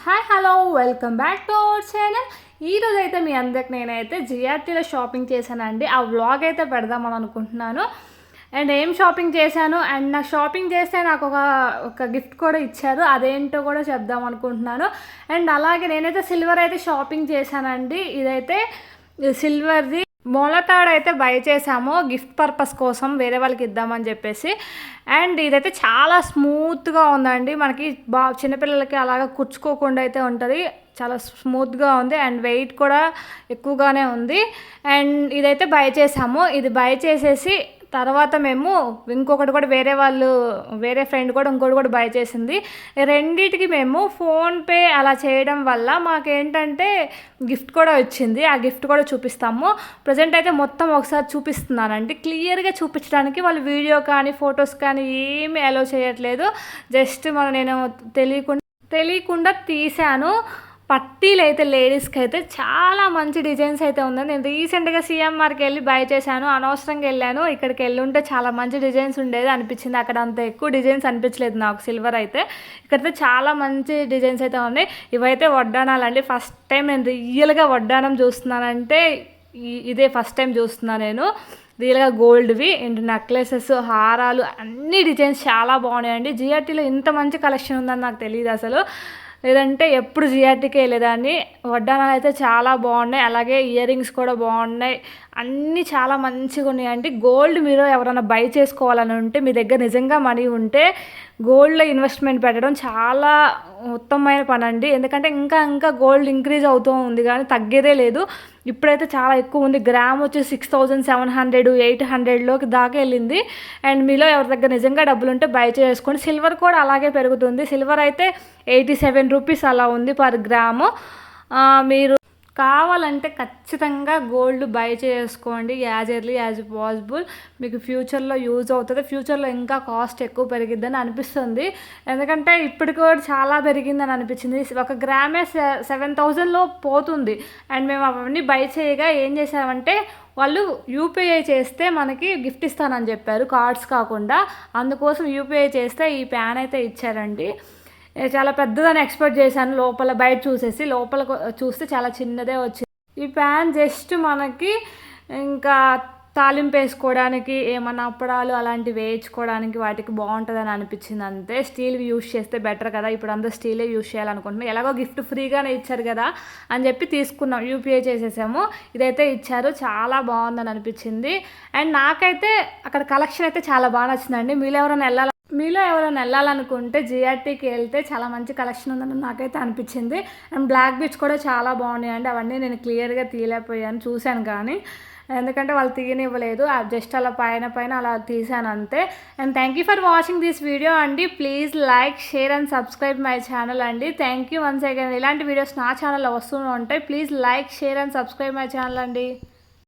Hi hello welcome back to our channel ఈరోజు అయితే మీ అందరికి నేనైతే జిఆర్టీలో షాపింగ్ చేశానండి. ఆ వ్లాగ్ అయితే పెడదామని అనుకుంటున్నాను. అండ్ ఏం షాపింగ్ చేశాను? అండ్ నాకు షాపింగ్ చేస్తే నాకు ఒక ఒక గిఫ్ట్ కూడా ఇచ్చారు. అదేంటో కూడా చెప్దాం అనుకుంటున్నాను. అండ్ అలాగే నేనైతే సిల్వర్ అయితే షాపింగ్ చేశానండి. ఇదైతే సిల్వర్ది మొలతాడు అయితే బై చేసాము గిఫ్ట్ పర్పస్ కోసం వేరే వాళ్ళకి ఇద్దామని చెప్పేసి. అండ్ ఇదైతే చాలా స్మూత్గా ఉందండి. మనకి బా చిన్నపిల్లలకి అలాగా కుచ్చుకోకుండా అయితే ఉంటుంది. చాలా స్మూత్గా ఉంది అండ్ వెయిట్ కూడా ఎక్కువగానే ఉంది. అండ్ ఇదైతే బై చేసాము ఇది బై చేసేసి తర్వాత మేము ఇంకొకటి కూడా వేరే వాళ్ళు వేరే ఫ్రెండ్ కూడా ఇంకోటి కూడా బై చేసింది. రెండిటికి మేము ఫోన్పే అలా చేయడం వల్ల మాకేంటంటే గిఫ్ట్ కూడా వచ్చింది. ఆ గిఫ్ట్ కూడా చూపిస్తాము. ప్రజెంట్ అయితే మొత్తం ఒకసారి చూపిస్తున్నానండి. క్లియర్గా చూపించడానికి వాళ్ళు వీడియో కానీ ఫొటోస్ కానీ ఏమీ అలో చేయట్లేదు. జస్ట్ మనం నేను తెలియకుండా తెలియకుండా తీశాను. పట్టీలు అయితే లేడీస్కి అయితే చాలా మంచి డిజైన్స్ అయితే ఉంది నేను రీసెంట్గా సీఎంఆర్కి వెళ్ళి బై చేశాను. అనవసరంగా వెళ్ళాను. ఇక్కడికి వెళ్ళి ఉంటే చాలా మంచి డిజైన్స్ ఉండేది అనిపించింది. అక్కడ అంత ఎక్కువ డిజైన్స్ అనిపించలేదు నాకు. సిల్వర్ అయితే ఇక్కడైతే చాలా మంచి డిజైన్స్ అయితే ఉన్నాయి. ఇవైతే వడ్డానాలండి ఫస్ట్ టైం నేను రియల్గా వడ్డానం చూస్తున్నానంటే ఇదే ఫస్ట్ టైం చూస్తున్నాను నేను. రియల్గా గోల్డ్వి అండ్ నెక్లెసెస్ హారాలు అన్ని డిజైన్స్ చాలా బాగున్నాయండి. జిఆర్టీలో ఇంత మంచి కలెక్షన్ ఉందని నాకు తెలియదు అసలు. లేదంటే ఎప్పుడు జిఆర్టీకి వెళ్ళేదాన్ని. వడ్డానాలు అయితే చాలా బాగున్నాయి. అలాగే ఇయర్ రింగ్స్ కూడా బాగున్నాయి. అన్నీ చాలా మంచిగా ఉన్నాయండి. గోల్డ్ మీరు ఎవరైనా బై చేసుకోవాలని ఉంటే మీ దగ్గర నిజంగా మనీ ఉంటే గోల్డ్లో ఇన్వెస్ట్మెంట్ పెట్టడం చాలా ఉత్తమమైన పని అండి ఎందుకంటే ఇంకా ఇంకా గోల్డ్ ఇంక్రీజ్ అవుతూ ఉంది కానీ తగ్గేదే లేదు. ఇప్పుడైతే చాలా ఎక్కువ ఉంది. గ్రామ్ వచ్చి six thousand seven hundred eight హండ్రెడ్లోకి దాకా వెళ్ళింది. అండ్ మీలో ఎవరి దగ్గర నిజంగా డబ్బులు ఉంటే బై చేసుకోండి సిల్వర్ కూడా అలాగే పెరుగుతుంది. సిల్వర్ అయితే ఎయిటీ సెవెన్ రూపీస్ అలా ఉంది పర్ గ్రాము మీరు కావాలంటే ఖచ్చితంగా గోల్డ్ బై చేసుకోండి. As early as possible. మీకు ఫ్యూచర్లో యూజ్ అవుతుంది. ఫ్యూచర్లో ఇంకా కాస్ట్ ఎక్కువ పెరిగిద్దని అనిపిస్తుంది. ఎందుకంటే ఇప్పటికి కూడా చాలా పెరిగిందని అనిపించింది. ఒక గ్రామే సెవెన్ థౌజండ్లో పోతుంది. అండ్ మేము అవన్నీ బై చేయగా ఏం చేసామంటే వాళ్ళు యూపీఐ చేస్తే మనకి గిఫ్ట్ ఇస్తానని చెప్పారు. కార్డ్స్ కాకుండా. అందుకోసం యూపీఐ చేస్తే ఈ ప్యాన్ అయితే ఇచ్చారండి. చాలా పెద్దదని ఎక్స్పెక్ట్ చేశాను. లోపల బయట చూసేసి లోపల చూస్తే చాలా చిన్నదే వచ్చింది. ఈ ప్యాన్ జస్ట్ మనకి ఇంకా తాలింపు వేసుకోవడానికి ఏమన్నా అప్పడాలు అలాంటివి వేయించుకోవడానికి వాటికి బాగుంటుందని అనిపించింది అంతే. స్టీల్ యూస్ చేస్తే బెటర్ కదా. ఇప్పుడు అందరూ స్టీలే యూస్ చేయాలనుకుంటున్నాం ఎలాగో గిఫ్ట్ ఫ్రీగానే ఇచ్చారు కదా అని చెప్పి తీసుకున్నాం. యూపీఐ చేసేసాము. ఇదైతే ఇచ్చారు. చాలా బాగుందని అనిపించింది. అండ్ నాకైతే అక్కడ కలెక్షన్ అయితే చాలా బాగా నచ్చిందండి. మీరు ఎవరైనా వెళ్ళాలి మీలో ఎవరైనా వెళ్ళాలనుకుంటే జిఆర్టీకి వెళ్తే చాలా మంచి కలెక్షన్ ఉందని నాకైతే అనిపించింది. అండ్ బ్లాక్ బీచ్ కూడా చాలా బాగున్నాయి అండి అవన్నీ నేను క్లియర్గా తీయలేకపోయాను చూశాను కానీ. ఎందుకంటే వాళ్ళు తీయనివ్వలేదు. జస్ట్ అలా పైన పైన అలా తీసాను అంతే. And thank you for watching this video అండి. Please like share and subscribe my channel అండి. థ్యాంక్ యూ వన్స్ అగైన్ ఇలాంటి వీడియోస్ నా ఛానల్లో వస్తూనే ఉంటాయి. Please like share and subscribe my channel అండి.